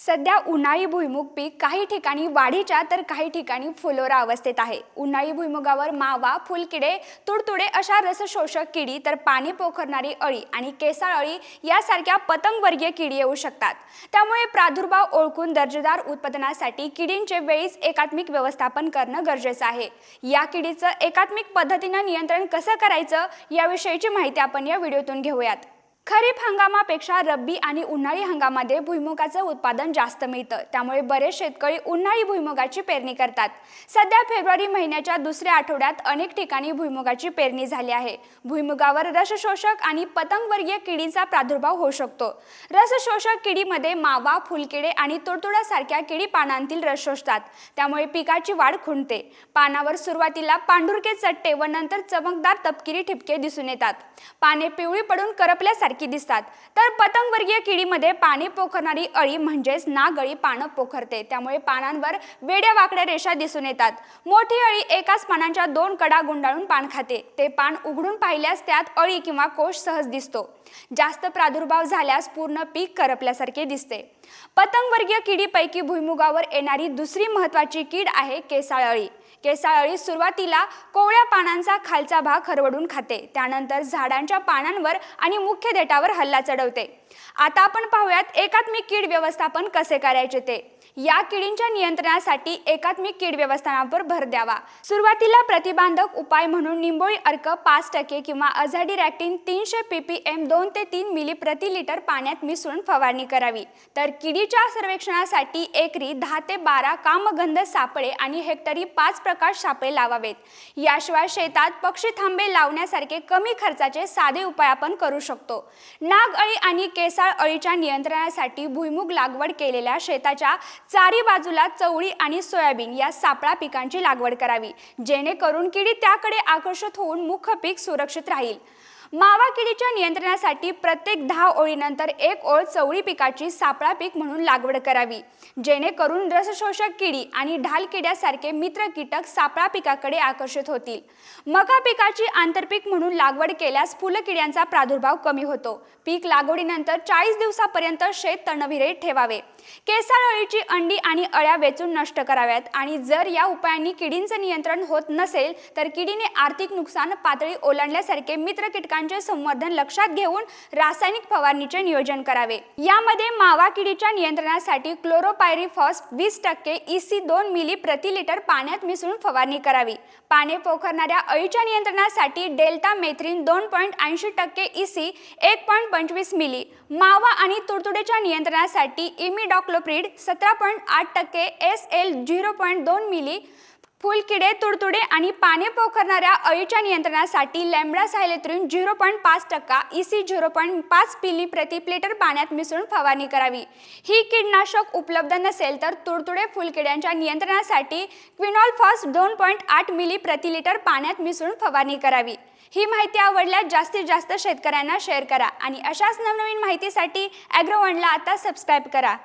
सध्या उन्हाळी भुईमुग पीक काही ठिकाणी वाढीच्या तर काही ठिकाणी फुलोरा अवस्थेत आहे. उन्हाळी भुईमुगावर मावा फुलकिडे तुडतुडे अशा रसशोषक किडी तर पाणी पोखरणारी अळी आणि केसाळ अळी यासारख्या पतंगवर्गीय किडी येऊ शकतात. त्यामुळे प्रादुर्भाव ओळखून दर्जेदार उत्पादनासाठी किडींचे वेळीच एकात्मिक व्यवस्थापन करणं गरजेचं आहे. या किडीचं एकात्मिक पद्धतीनं नियंत्रण कसं करायचं याविषयीची माहिती आपण या व्हिडिओतून घेऊयात. खरीप हंगामापेक्षा रब्बी आणि उन्हाळी हंगामामध्ये भुईमुगाचं उत्पादन जास्त मिळतं. त्यामुळे बरेच शेतकरी उन्हाळी भुईमुगाची पेरणी करतात. सध्या फेब्रुवारी महिन्याच्या दुसऱ्या आठवड्यात अनेक ठिकाणी भुईमुगाची पेरणी झाली आहे. भुईमुगावर रसशोषक आणि पतंगवर्गीय किडीचा प्रादुर्भाव होऊ शकतो. रसशोषक किडीमध्ये मावा फुलकिडे आणि तुडतुड्यासारख्या किडी पानांतील रस शोषतात. त्यामुळे पिकाची वाढ खुंटते. पानावर सुरुवातीला पांढुरके चट्टे व नंतर चमकदार तपकिरी ठिपके दिसून येतात. पाने पिवळी पडून करपल्यासारखी दिसतात. तर पतंगवर्गीय किडीमध्ये पाणी पोखरणारी अळी म्हणजेच नागळी पानं पोखरते. त्यामुळे पानांवर वेड्या वाकड्या रेषा दिसून येतात. मोठी अळी एकाच पानांच्या दोन कडा गुंडाळून पान खाते. ते पान उघडून पाहिल्यास त्यात अळी किंवा कोश सहज दिसतो. जास्त प्रादुर्भाव झाल्यास पूर्ण पीक करपल्यासारखे दिसते. पतंगवर्गीय किडीपैकी भुईमुगावर येणारी दुसरी महत्वाची कीड आहे केसाळ अळी. केसाळ अळी सुरुवातीला कोवळ्या पानांचा खालचा भाग हरवडून खाते. त्यानंतर झाडांच्या पानांवर आणि मुख्य बेटावर हल्ला चढवते. आता आपण पाहूयात एकात्मिक कीड व्यवस्थापन कसे करायचे ते. या किडींच्या नियंत्रणासाठी एकात्मिक कीड व्यवस्थापनावर भर द्यावा. सुरुवातीला प्रतिबंधक उपाय म्हणून निंबोळी अर्क पाच टक्के किंवा अझाडिरॅक्टिन तीनशे पीपीएम दोन ते तीन मिली प्रति लिटर पाण्यात मिसळून फवारणी करावी. तर किडीच्या सर्वेक्षणासाठी एकरी दहा ते बारा कामगंध सापळे आणि हेक्टरी पाच प्रकाश सापळे लावावेत. याशिवाय शेतात पक्षी थांबे लावण्यासारखे कमी खर्चाचे साधे उपाय आपण करू शकतो. नाग अळी आणि केसाळ अळीच्या नियंत्रणासाठी भुईमुग लागवड केलेल्या शेताच्या चारी बाजूला चवळी आणि सोयाबीन या सापळा पिकांची लागवड करावी. जेणेकरून किडी त्याकडे आकर्षित होऊन मुख्य पीक सुरक्षित राहील. मावा किडीच्या नियंत्रणासाठी प्रत्येक दहा ओळीनंतर एक ओळ चवळी पिकाची सापळा पीक म्हणून लागवड करावी. जेणेकरून रसशोषक किडी आणि ढाल किड्यासारखे मित्र कीटक सापळा पिकाकडे आकर्षित होतील. मका पिकाची आंतरपीक म्हणून लागवड केल्यास फुलकिड्यांचा प्रादुर्भाव कमी होतो. पीक लागवडीनंतर चाळीस दिवसापर्यंत शेत तणविरे ठेवावे. केसाळ अळीची अंडी आणि अळ्या वेचून नष्ट कराव्यात आणि जर या उपायांनी किडींचं नियंत्रण होत नसेल तर किडीने आर्थिक नुकसान पातळी ओलांडल्यासारखे मित्र पिकांचे संवर्धन लक्षात घेऊन रासायनिक फवारणीचे नियोजन करावे. यामध्ये मावा किडीच्या नियंत्रणासाठी क्लोरोपायरिफॉस वीस टक्के इसी दोन मिली प्रति लिटर पाण्यात मिसळून फवारणी करावी. पाने पोखरणाऱ्या अळीच्या नियंत्रणासाठी डेल्टा मेथ्रिन दोन पॉईंट ऐंशी टक्के इसी एक पॉईंट पंचवीस मिली. मावा आणि तुडतुडेच्या नियंत्रणासाठी इमिडॉक्लोप्रिड सतरा पॉईंट आठ टक्के एस एल झिरो पॉईंट दोन मिली फुलकिडे तुडतुडे आणि पाने पोखरणाऱ्या अळीच्या नियंत्रणासाठी लॅम्बडा सायलेत्रिन झिरो पॉईंट पाच टक्का इसी झिरो पॉईंट पाच पिली प्रति लिटर पाण्यात मिसळून फवारणी करावी. ही कीटनाशक उपलब्ध नसेल तर तुडतुडे फुलकिड्यांच्या नियंत्रणासाठी क्विनॉल फॉस दोन पॉईंट आठ मिली प्रति लिटर पाण्यात मिसळून फवारणी करावी. ही माहिती आवडल्यास जास्तीत जास्त शेतकऱ्यांना शेअर करा आणि अशाच नवनवीन माहितीसाठी ॲग्रोवनला आता सबस्क्राईब करा.